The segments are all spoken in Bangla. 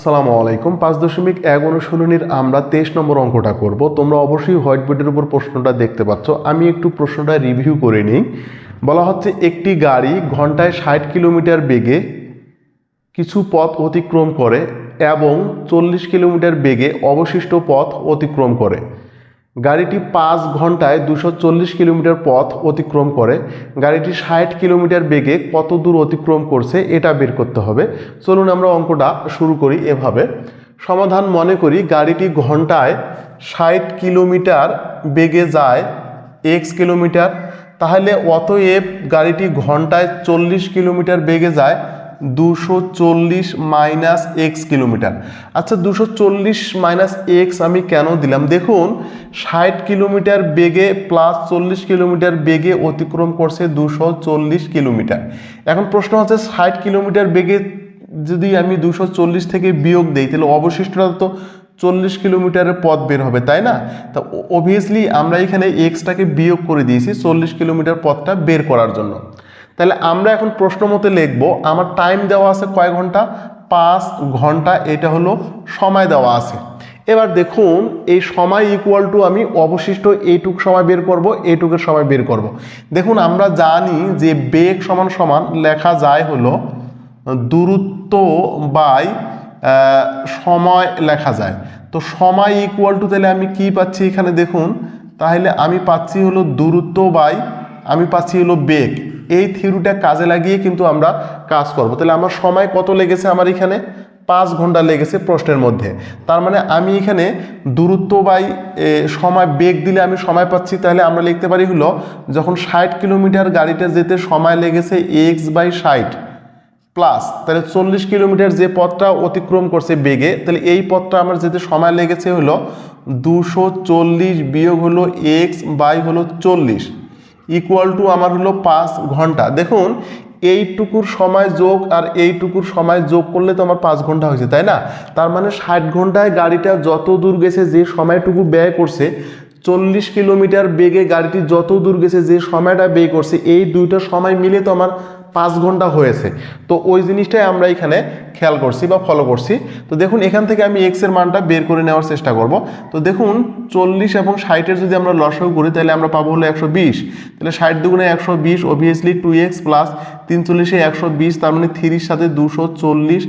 আসসালামু আলাইকুম। পাঁচ দশমিক এক অনুশীলনীর আমরা তেইশ নম্বর অঙ্কটা করব। তোমরা অবশ্যই হোয়াইট বোর্ডের উপর প্রশ্নটা দেখতে পাচ্ছ। আমি একটু প্রশ্নটা রিভিউ করে নিই। বলা হচ্ছে, একটি গাড়ি ঘন্টায় ষাট কিলোমিটার বেগে কিছু পথ অতিক্রম করে এবং চল্লিশ কিলোমিটার বেগে অবশিষ্ট পথ অতিক্রম করে। গাড়িটি পাঁচ ঘন্টায় দুশো চল্লিশ কিলোমিটার পথ অতিক্রম করে। গাড়িটি ষাট কিলোমিটার বেগে কত দূর অতিক্রম করছে এটা বের করতে হবে। চলুন আমরা অঙ্কটা শুরু করি এভাবে। সমাধান মনে করি গাড়িটি ঘন্টায় ষাট কিলোমিটার বেগে যায় এক্স কিলোমিটার। তাহলে অতএব গাড়িটি ঘন্টায় চল্লিশ কিলোমিটার বেগে যায় দুশো চল্লিশ মাইনাস এক্স কিলোমিটার। আচ্ছা দুশো চল্লিশ মাইনাস এক্স আমি কেন দিলাম? দেখুন, ষাট কিলোমিটার বেগে প্লাস চল্লিশ কিলোমিটার বেগে অতিক্রম করছে দুশো চল্লিশ কিলোমিটার। এখন প্রশ্ন হচ্ছে, ষাট কিলোমিটার বেগে যদি আমি দুশো চল্লিশ থেকে বিয়োগ দিই, তাহলে অবশিষ্টটা তো চল্লিশ কিলোমিটারের পথ বের হবে, তাই না? তা অবভিয়াসলি আমরা এখানে এক্সটাকে বিয়োগ করে দিয়েছি চল্লিশ কিলোমিটার পথটা বের করার জন্য। তাহলে আমরা এখন প্রশ্ন মতে লিখব, আমার টাইম দেওয়া আছে কয় ঘণ্টা? পাঁচ ঘণ্টা, এটা হলো সময় দেওয়া আছে। এবার দেখুন, এই সময় ইকুয়াল টু আমি অবশিষ্ট এইটুক সময় বের করব, এইটুকের সময় বের করব। দেখুন, আমরা জানি যে বেগ সমান সমান লেখা যায় হলো দূরত্ব বাই সময় লেখা যায়। তো সময় ইকুয়াল টু তাহলে আমি কি পাচ্ছি এখানে দেখুন, তাহলে আমি পাচ্ছি হলো দূরত্ব বাই, আমি পাচ্ছি হলো বেগ। এই থিওরিটা কাজে লাগিয়ে কিন্তু আমরা কাজ করব। তাহলে আমার সময় কত লেগেছে আমার এখানে? পাঁচ ঘণ্টা লেগেছে প্রশ্নের মধ্যে। তার মানে আমি এখানে দূরত্ব বাই সময় বেগ দিলে আমি সময় পাচ্ছি। তাহলে আমরা লিখতে পারি হলো, যখন ষাট কিলোমিটার গাড়িটা যেতে সময় লেগেছে এক্স বাই ষাট প্লাস, তাহলে চল্লিশ কিলোমিটার যে পথটা অতিক্রম করছে বেগে, তাহলে এই পথটা আমার যেতে সময় লেগেছে হলো দুশো চল্লিশ বিয়োগ হলো এক্স বাই হলো চল্লিশ। ইকুয়াল টু আমার হলো পাঁচ ঘণ্টা। দেখুন, এইটুকুর সময় যোগ আর এইটুকুর সময় যোগ করলে তো আমার পাঁচ ঘণ্টা হয়েছে, তাই না? তার মানে ষাট ঘন্টায় গাড়িটা যত দূর গেছে যে সময়টুকু ব্যয় করছে, চল্লিশ কিলোমিটার বেগে গাড়িটি যত দূর গেছে যে সময়টা ব্যয় করছে, এই দুইটা সময় মিলে তো আমার পাঁচ ঘণ্টা হয়েছে। তো ওই জিনিসটাই আমরা এখানে খেয়াল করছি বা ফলো করছি। তো দেখুন, এখান থেকে আমি এক্সের মানটা বের করে নেওয়ার চেষ্টা করব। তো দেখুন, চল্লিশ এবং ষাটের যদি আমরা লসাগু করি, তাহলে আমরা পাবো হলো একশো বিশ। তাহলে ষাট দুগুণে একশো বিশ অবভিয়াসলি টু এক্স প্লাস তিন চল্লিশে একশো বিশ, তার মানে থ্রির সাথে দুশো চল্লিশ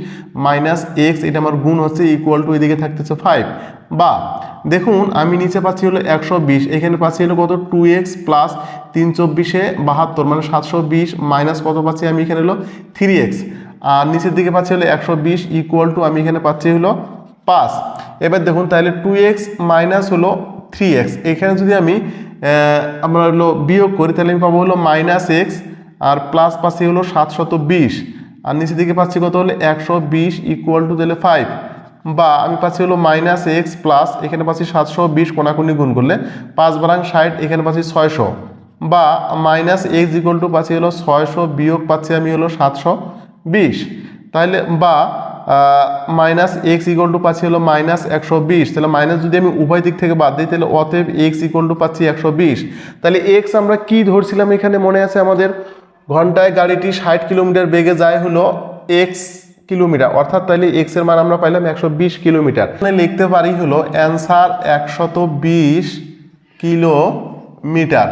মাইনাস এক্স এটা আমার গুণ হচ্ছে ইকুয়াল টু এদিকে থাকতেছে ফাইভ বা দেখুন, আমি নিচে পাচ্ছি হলো একশো বিশ, এখানে পাচ্ছি হলো কত? টু এক্স প্লাস তিন চব্বিশে বাহাত্তর মানে সাতশো বিশ মাইনাস কত পাচ্ছি আমি? এখানে হলো থ্রি এক্স আর নিচের দিকে পাচ্ছি হলো একশো বিশ ইকুয়াল টু আমি এখানে পাচ্ছি হলো পাঁচ। এবার দেখুন তাহলে টু এক্স মাইনাস হলো থ্রি এক্স এখানে যদি আমি আমরা হলো বিয়োগ করি, তাহলে আমি পাবো হলো মাইনাস এক্স আর প্লাস পাচ্ছি হলো সাতশত বিশ। আর নিচের দিকে পাচ্ছি কত হলো একশো বিশ ইকুয়াল টু তাহলে ফাইভ বা আমি পাচ্ছি হলো মাইনাস এক্স প্লাস এখানে পাচ্ছি সাতশো বিশ কোনাকুনি গুণ করলে পাঁচ বারাং ষাট, এখানে পাচ্ছি ছয়শো। বা মাইনাস এক্স ইকুয়াল টু পাচ্ছি হলো ছয়শো বিয়োগ পাচ্ছি আমি হলো সাতশো বিশ। তাহলে বা মাইনাস এক্স ইকুয়াল টু পাচ্ছি হলো মাইনাস একশো বিশ। তাহলে মাইনাস যদি আমি উভয় দিক থেকে বাদ দিই তাহলে অতএব এক্স ইকুয়াল টু পাচ্ছি একশো বিশ। তাহলে এক্স আমরা কি ধরছিলাম এখানে মনে আছে আমাদের? ঘন্টায় গাড়িটি ষাট কিলোমিটার বেগে যায় হলো এক্স কিলোমিটার। অর্থাৎ তাহলে এক্সের মান আমরা পাইলাম একশো বিশ কিলোমিটার। এখানে লিখতে পারি হলো অ্যান্সার একশত বিশ কিলোমিটার।